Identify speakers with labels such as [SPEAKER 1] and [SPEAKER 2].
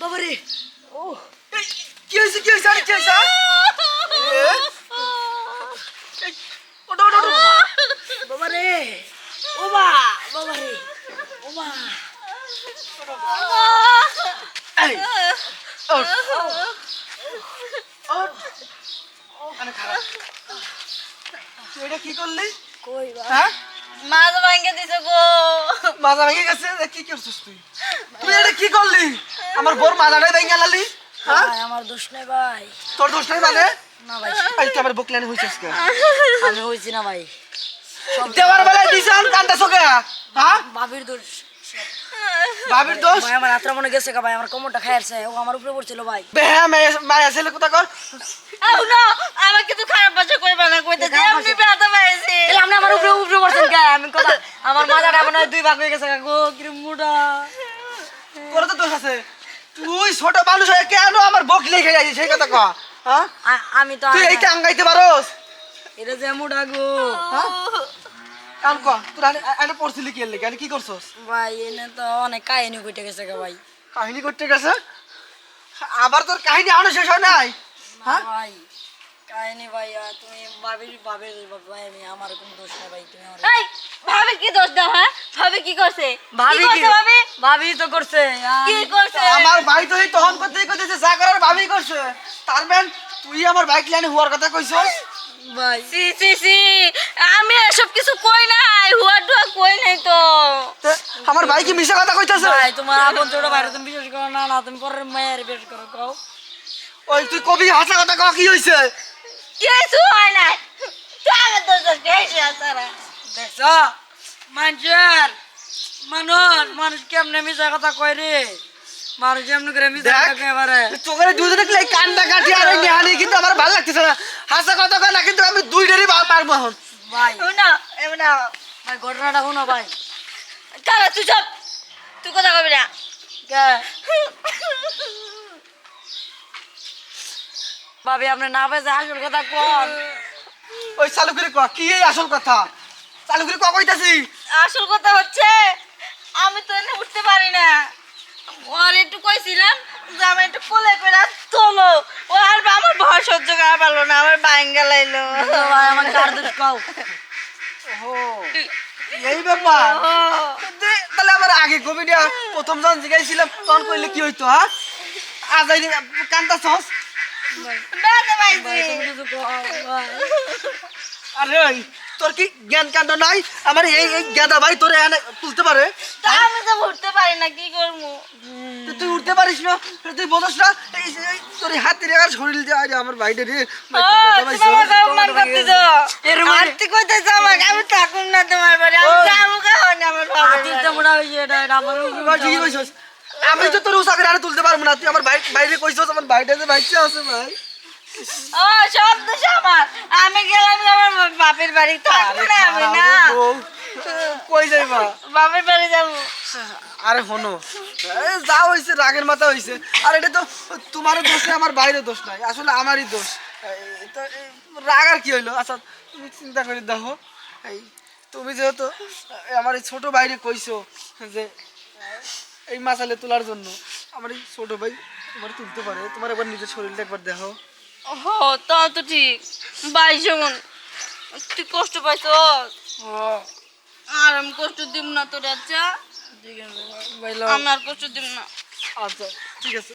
[SPEAKER 1] বাবারে। ও
[SPEAKER 2] কি হয়েছে কি হয়েছে আরে কি হয়েছে।
[SPEAKER 1] বাবারে ও মা বাবারে ও মা।
[SPEAKER 2] খারাপ। তুই এটা কি করলি?
[SPEAKER 1] কই বা?
[SPEAKER 2] হ্যাঁ?
[SPEAKER 3] মাছ ভাঙ্গে দিছে গো
[SPEAKER 2] মাজা ভেঙে গেছে এ কি করছিস তুই? তুই এটা কি করলি? আমার বোর মাজাটাই ভেঙে গেলালি হ্যাঁ?
[SPEAKER 1] ভাই আমার দোষ নাই ভাই।
[SPEAKER 2] তোর দোষ নাই মানে?
[SPEAKER 1] না ভাই।
[SPEAKER 2] এই আমার বকলেন হইছিস কে
[SPEAKER 1] আমি হইছি না ভাই।
[SPEAKER 2] দেওয়ার বেলায় দিছান কান্দা চোখে হ্যাঁ?
[SPEAKER 1] বাবির দোষ।
[SPEAKER 2] ভাবির দোষ?
[SPEAKER 1] ভাই আমার আত্রা মনে গেছে ভাই আমার কোমরটা খাইছে ও আমার উপরে পড়ছিল ভাই।
[SPEAKER 2] বেহা মায়া ছেলে কোথা কর
[SPEAKER 3] আউ না আমার কিছু খারাপ ভাষা কইবা না কইতে যে
[SPEAKER 1] খারাপ
[SPEAKER 3] এমনি
[SPEAKER 1] ভাষা?
[SPEAKER 3] ব্যথা পাইছি
[SPEAKER 1] এলে আপনি আমার উপরে উপরে পড়ছেন কে আমি কথা আমার হয় হয়ে গেছে কা গো কিরম মোটা।
[SPEAKER 2] তোর তো দোষ আছে। তুই ছোট মানুষ হয়ে কেন আমার বক লেগে যাইছিস? সেই কথা কহ হ্যাঁ?
[SPEAKER 1] আমি তো
[SPEAKER 2] তুই এইটা আঙ্গাইতে পারোস?
[SPEAKER 1] এটা যে মোটা গো
[SPEAKER 2] কান ক তোর আনে পড়ছিলি কি লেগে? কি করছস?
[SPEAKER 1] ভাই এনে তো অনেক কাহিনী কইতে গেছে কা ভাই।
[SPEAKER 2] কাহিনী করতে গেছে? আবার তোর কাহিনী আনো শেষ হয় নাই? হ্যাঁ?
[SPEAKER 1] ভাই। কাহিনী ভাই তুমি ভাবির ভাবির ভাই আমি আমার কোনো দোষ নাই ভাই তুমি আমার
[SPEAKER 3] এই ভাবি কি দোষ দাও হ্যাঁ? ভাবি কি করছে?
[SPEAKER 1] ভাবি
[SPEAKER 3] কি? ভাবি?
[SPEAKER 1] ভাবি তো করছে
[SPEAKER 3] কি করছে?
[SPEAKER 2] আমার ভাই তো এই করতেই করতেছে যা করার ভাবি করছে। তার ম্যান তুই আমার বাইক লাইনে হওয়ার কথা কইছস?
[SPEAKER 1] ভাই।
[SPEAKER 3] সি সি সি আমি এসব কিছু কই নাই হুয়া টুয়া কই নাই তো?
[SPEAKER 2] আমার ভাই কি মিশা কথা কইতাছে?
[SPEAKER 1] ভাই তোমার আপন ছোট ভাই তুমি বিশ্বাস করো না না তুমি পরের মায়ের বিশ্বাস করো কও।
[SPEAKER 2] ওই তুই কবি হাসা কথা কও কি হইছে?
[SPEAKER 3] কিছু হয় নাই তুই আমার দোষ গেছি আসারা
[SPEAKER 1] দেখছ মানুষের মানুষ মানুষ কেমনে মিশা কথা কয় রে মানুষ এমনি করে মিশা। কথা কয় এবারে
[SPEAKER 2] চোখের দেখলে এই কান্দা কাটি আর নেহানি কিন্তু আমার ভালো লাগতেছে না হাসা কথা কয় না কিন্তু আমি দুইটারই বা- মারবো এখন
[SPEAKER 1] ভাই
[SPEAKER 3] না এমন না
[SPEAKER 1] ভাই ঘটনাটা শুনো ভাই
[SPEAKER 3] কারা তুই চপ তুই কথা কবি না
[SPEAKER 1] কে ভাবি আপনি না পেয়েছে আসল কথা কোন?
[SPEAKER 2] ওই চালু করে কয় কি এই আসল কথা? চালু করে কয় কইতাছি।
[SPEAKER 3] আসল কথা হচ্ছে আমি তো এনে উঠতে পারি না। ওর একটু কইছিলাম যে আমার একটু কোলে করে তোলো। ও আর আমার ভয় সহ্য করা পারল না আমার বাইঙ্গা লাইলো
[SPEAKER 1] ভাই আমার কার দোষ কও
[SPEAKER 2] ও এই ব্যাপার? তাহলে আমার আগে কবি দিয়া প্রথম যখন জিগাইছিলাম তখন কইলে কি হইতো হ্যাঁ? আজ কান্দা সস আরে তোর কি জ্ঞান কাণ্ড নাই? আমার এই এই গাদা ভাই তোরে এনে তুলতে পারে?
[SPEAKER 3] আমি তো উঠতে পারি না কি করব?
[SPEAKER 2] তুই উঠতে পারিস না তুই বোঝস না। তোর হাত রে শরীর দিয়ে আরে আমার ভাইটা রে।
[SPEAKER 1] মানে-
[SPEAKER 3] আমি থাকুম না তোমার বাড়ি, আমি। যাব আমার
[SPEAKER 1] এটা আমার
[SPEAKER 2] আমি তো তোর উসাকে আর তুলতে পারব না। তুই আমার বাইরে কইছস আমার ভাইটা যে বাইচে আছে ভাই।
[SPEAKER 3] ও, সব দোষ আমার। আমি গেলাম আমার বাপের বাড়ি। থাকব না আমি না।
[SPEAKER 2] কই যাইবা?
[SPEAKER 3] বাপের বাড়ি যাব।
[SPEAKER 2] আরে হনো এই যা হইছে রাগের মাথা হইছে। আর এটা তো তোমার দোষ নাই আমার বাইরে দোষ নাই। আসলে আমারই দোষ। তো রাগ আর কি হইল? আচ্ছা তুমি চিন্তা করে দেখো। এই তুমি যেহেতু আমার এই ছোট বাইরে কইছো যে এই মাসালে তোলার জন্য। আমার এই ছোট ভাই তোমার তুলতে পারে। তোমার একবার নিজের শরীরটা একবার দেখো
[SPEAKER 3] ও তা তো ঠিক। ভাই যেমন তুই কষ্ট পাইছ? আর আমি কষ্ট দিব না তোর আচ্ছা?
[SPEAKER 1] ভাই
[SPEAKER 3] আমি আর কষ্ট দিব না।
[SPEAKER 2] আচ্ছা ঠিক আছে।